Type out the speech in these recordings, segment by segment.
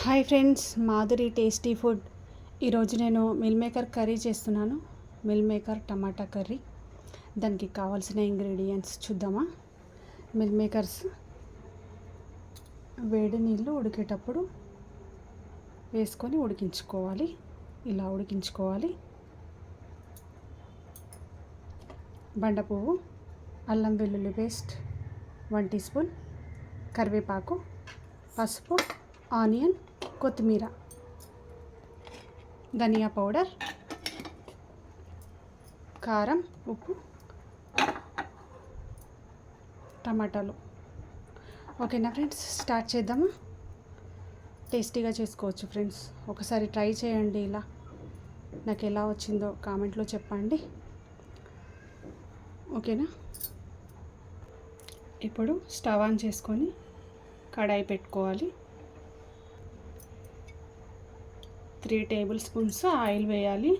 Hi friends Madhuri tasty food. ఈరోజు నేను meal maker curry చేస్తున్నాను. మిల్ మేకర్ టమాటా curry. దానికి కావాల్సిన ఇంగ్రీడియంట్స్ చూద్దామా? మిల్ మేకర్స్ వేడి నీళ్ళు ఉడికేటప్పుడు వేసుకొని ఉడికించుకోవాలి. ఇలా ఉడికించుకోవాలి. బండ పువ్వు అల్లం వెల్లుల్లి పేస్ట్ వన్ టీ స్పూన్ కరివేపాకు పసుపు ఆనియన్ కొత్తిమీర ధనియా పౌడర్ కారం ఉప్పు టమాటాలు. ఓకేనా ఫ్రెండ్స్? స్టార్ట్ చేద్దామా? టేస్టీగా చేసుకోవచ్చు ఫ్రెండ్స్. ఒకసారి ట్రై చేయండి ఇలా. నాకు ఎలా వచ్చిందో కామెంట్లో చెప్పండి. ఓకేనా? ఇప్పుడు స్టవ్ ఆన్ చేసుకొని కడాయి పెట్టుకోవాలి. త్రీ టేబుల్ స్పూన్స్ ఆయిల్ వేయాలి.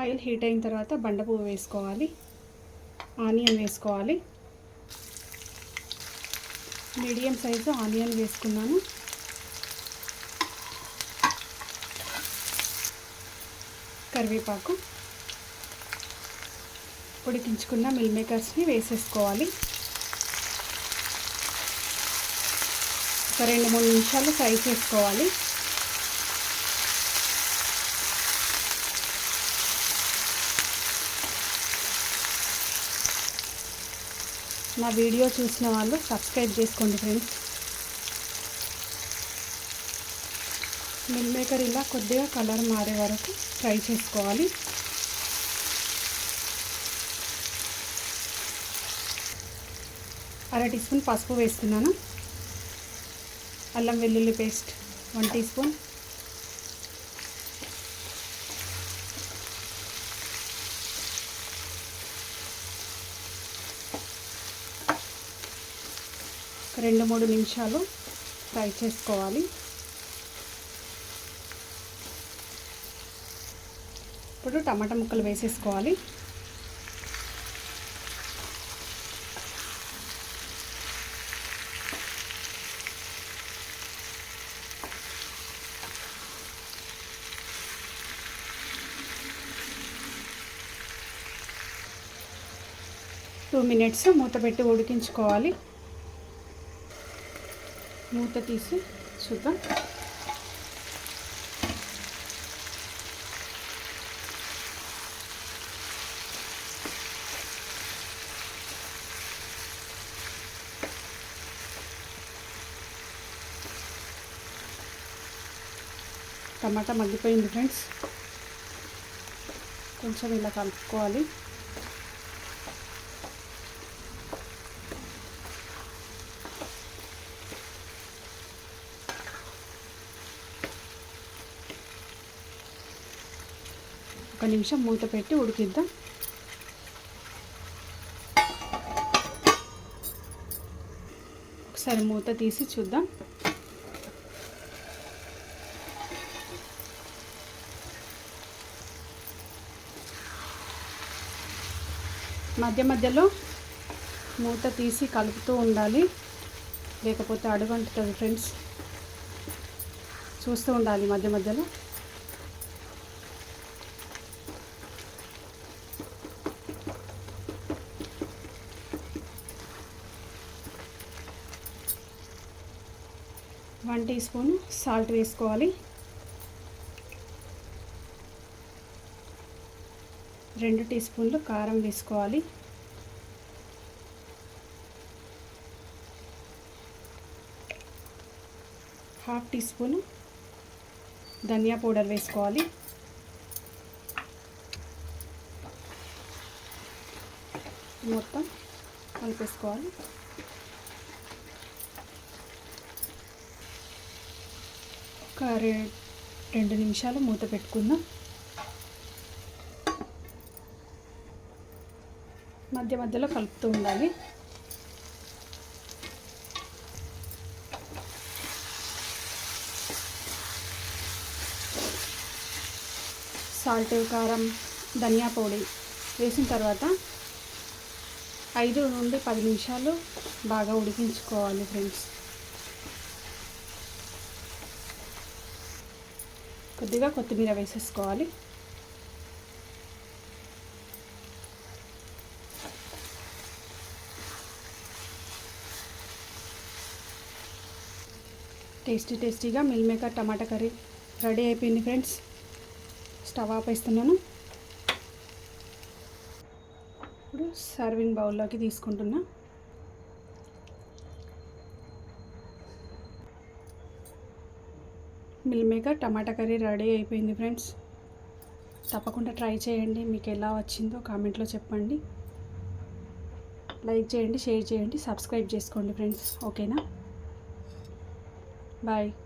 ఆయిల్ హీట్ అయిన తర్వాత బండ పువ్వు వేసుకోవాలి. ఆనియన్ వేసుకోవాలి. మీడియం సైజు ఆనియన్ వేసుకున్నాను. కరివేపాకు ఉడికించుకున్న మిల్ మేకర్స్ని వేసేసుకోవాలి. ఒక రెండు మూడు నిమిషాలు ఫ్రై చేసుకోవాలి. నా వీడియో చూసిన వాళ్ళు సబ్స్క్రైబ్ చేసుకోండి ఫ్రెండ్స్. మిల్ మేకర్ ఇలా కొద్దిగా కలర్ మారే వరకు ఫ్రై చేసుకోవాలి. అర టీ స్పూన్ పసుపు వేస్తున్నాను. అల్లం వెల్లుల్లి పేస్ట్ వన్ టీ స్పూన్. రెండు మూడు నిమిషాలు ఫ్రై చేసుకోవాలి. ఇప్పుడు టమాటా ముక్కలు వేసేసుకోవాలి. టూ మినిట్స్ మూత పెట్టి ఉడికించుకోవాలి. మూత తీసి చూద్దాం. టమాటా మగ్గిపోయింది ఫ్రెండ్స్. కొంచెం ఇలా కలుపుకోవాలి. ఒక నిమిషం మూత పెట్టి ఉడికిద్దాం. ఒకసారి మూత తీసి చూద్దాం. మధ్య మధ్యలో మూత తీసి కలుపుతూ ఉండాలి. లేకపోతే అడుగంటుతుంది ఫ్రెండ్స్. చూస్తూ ఉండాలి మధ్య మధ్యలో. వన్ టీ స్పూన్ సాల్ట్ వేసుకోవాలి. రెండు టీ స్పూన్లు కారం వేసుకోవాలి. హాఫ్ టీ స్పూన్ ధనియా పౌడర్ వేసుకోవాలి. మొత్తం కలిపేసుకోవాలి. ఒక రెండు నిమిషాలు మూత పెట్టుకుందాం. మధ్య మధ్యలో కలుపుతూ ఉండాలి. సాల్ట్ కారం ధనియా పొడి వేసిన తర్వాత ఐదు నుండి పది నిమిషాలు బాగా ఉడికించుకోవాలి ఫ్రెండ్స్. కొద్దిగా కొత్తిమీర వేసేసుకోవాలి. టేస్టీ టేస్టీగా మిల్ మేకర్ టమాటా కర్రీ రెడీ అయిపోయింది ఫ్రెండ్స్. స్టవ్ ఆపేస్తున్నాను ఇప్పుడు సర్వింగ్ బౌల్లోకి తీసుకుంటున్నా. మిల్ మేకర్ టమాటా కర్రీ రెడీ అయిపోయింది ఫ్రెండ్స్. తప్పకుండా ట్రై చేయండి. మీకు ఎలా వచ్చిందో కామెంట్లో చెప్పండి. లైక్ చేయండి షేర్ చేయండి సబ్స్క్రైబ్ చేసుకోండి ఫ్రెండ్స్. ఓకేనా? Bye.